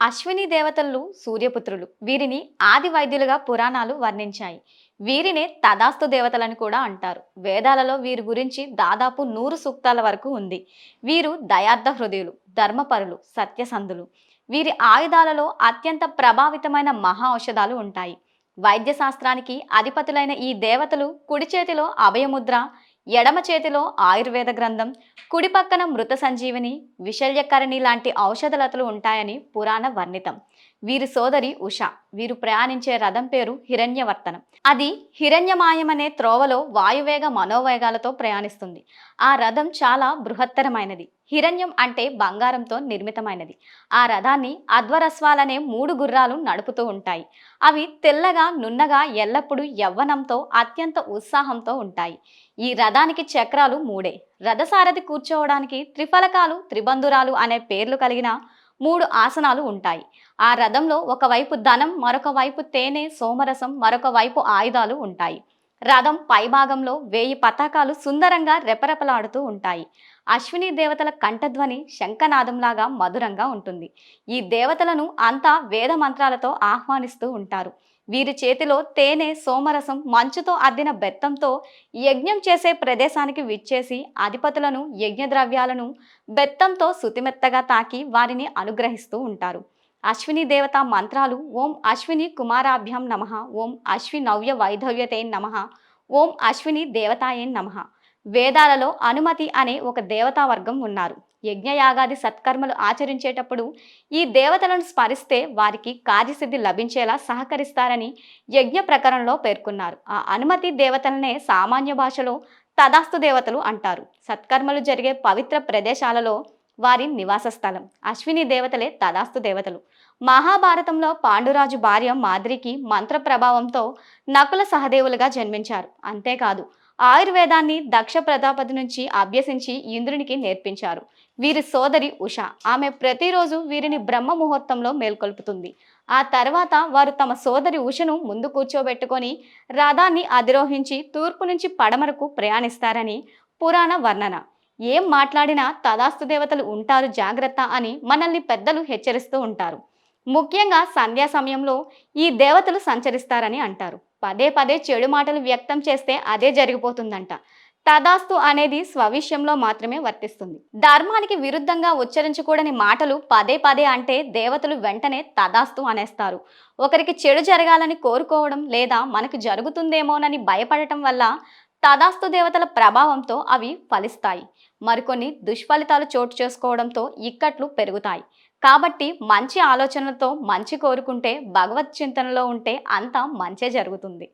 అశ్విని దేవతలు సూర్యపుత్రులు. వీరిని ఆది వైద్యులుగా పురాణాలు వర్ణించాయి. వీరినే తదాస్తు దేవతలని కూడా అంటారు. వేదాలలో వీరి గురించి దాదాపు నూరు సూక్తాల వరకు ఉంది. వీరు దయార్థ హృదయులు ధర్మపరులు సత్యసంధులు. వీరి ఆయుధాలలో అత్యంత ప్రభావితమైన మహా ఔషధాలు ఉంటాయి. వైద్య శాస్త్రానికి అధిపతులైన ఈ దేవతలు కుడి చేతిలో అభయముద్ర ఎడమ చేతిలో ఆయుర్వేద గ్రంథం కుడి పక్కన మృత సంజీవిని విశల్యకరణి లాంటి ఔషధలతలు ఉంటాయని పురాణ వర్ణితం. వీరి సోదరి ఉష. వీరు ప్రయాణించే రథం పేరు హిరణ్యవర్తనం. అది హిరణ్యమాయమనే త్రోవలో వాయువేగ మనోవేగాలతో ప్రయాణిస్తుంది. ఆ రథం చాలా బృహత్తరమైనది. హిరణ్యం అంటే బంగారంతో నిర్మితమైనది. ఆ రథాన్ని అధ్వరస్వాలనే మూడు గుర్రాలు నడుపుతూ ఉంటాయి. అవి తెల్లగా నున్నగా ఎల్లప్పుడూ యవ్వనంతో అత్యంత ఉత్సాహంతో ఉంటాయి. ఈ రథానికి చక్రాలు మూడే. రథసారథి కూర్చోవడానికి త్రిఫలకాలు త్రిబంధురాలు అనే పేర్లు కలిగిన మూడు ఆసనాలు ఉంటాయి. ఆ రథంలో ఒకవైపు ధనం మరొక వైపు తేనె సోమరసం మరొక వైపు ఆయుధాలు ఉంటాయి. రథం పైభాగంలో వేయి పతాకాలు సుందరంగా రెపరెపలాడుతూ ఉంటాయి. అశ్విని దేవతల కంఠధ్వని శంఖనాదంలాగా మధురంగా ఉంటుంది. ఈ దేవతలను అంతా వేద మంత్రాలతో ఆహ్వానిస్తూ ఉంటారు. వీరి చేతిలో తేనె సోమరసం మంచుతో అద్దిన బెత్తంతో యజ్ఞం చేసే ప్రదేశానికి విచ్చేసి అధిపతులను యజ్ఞ ద్రవ్యాలను బెత్తంతో సుతిమెత్తగా తాకి వారిని అనుగ్రహిస్తూ ఉంటారు. అశ్విని దేవత మంత్రాలు ఓం అశ్విని కుమారాభ్యం నమ ఓం అశ్వి నవ్య వైధవ్యతే నమ ఓం అశ్విని దేవతాయే నమ. వేదాలలో అనుమతి అనే ఒక దేవతా వర్గం ఉన్నారు. యజ్ఞయాగాది సత్కర్మలు ఆచరించేటప్పుడు ఈ దేవతలను స్మరిస్తే వారికి కార్యసిద్ధి లభించేలా సహకరిస్తారని యజ్ఞ ప్రకరణలో పేర్కొన్నారు. ఆ అనుమతి దేవతలనే సామాన్య భాషలో తదాస్తు దేవతలు అంటారు. సత్కర్మలు జరిగే పవిత్ర ప్రదేశాలలో వారి నివాస స్థలం. అశ్విని దేవతలే తదాస్తు దేవతలు. మహాభారతంలో పాండురాజు భార్య మాద్రికి మంత్ర ప్రభావంతో నకుల సహదేవులుగా జన్మించారు. అంతేకాదు ఆయుర్వేదాన్ని దక్ష ప్రజాపతి నుంచి అభ్యసించి ఇంద్రునికి నేర్పించారు. వీరి సోదరి ఉష. ఆమె ప్రతిరోజు వీరిని బ్రహ్మ ముహూర్తంలో మేల్కొల్పుతుంది. ఆ తర్వాత వారు తమ సోదరి ఉషను ముందు కూర్చోబెట్టుకొని రథాన్ని అధిరోహించి తూర్పు నుంచి పడమరకు ప్రయాణిస్తారని పురాణ వర్ణన. ఏం మాట్లాడినా తదాస్తు దేవతలు ఉంటారు జాగ్రత్త అని మనల్ని పెద్దలు హెచ్చరిస్తూ ఉంటారు. ముఖ్యంగా సంధ్యా సమయంలో ఈ దేవతలు సంచరిస్తారని అంటారు. పదే పదే చెడు మాటలు వ్యక్తం చేస్తే అదే జరిగిపోతుందంట. తదాస్తు అనేది స్వవిషయంలో మాత్రమే వర్తిస్తుంది. ధర్మానికి విరుద్ధంగా ఉచ్చరించకూడని మాటలు పదే పదే అంటే దేవతలు వెంటనే తదాస్తు అనేస్తారు. ఒకరికి చెడు జరగాలని కోరుకోవడం లేదా మనకు జరుగుతుందేమోనని భయపడటం వల్ల తదాస్తు దేవతల ప్రభావంతో అవి ఫలిస్తాయి. మరికొన్ని దుష్ఫలితాలు చోటు చేసుకోవడంతో ఇక్కట్లు పెరుగుతాయి. కాబట్టి మంచి ఆలోచనలతో మంచి కోరుకుంటే భగవత్ చింతనలో ఉంటే అంతా మంచే జరుగుతుంది.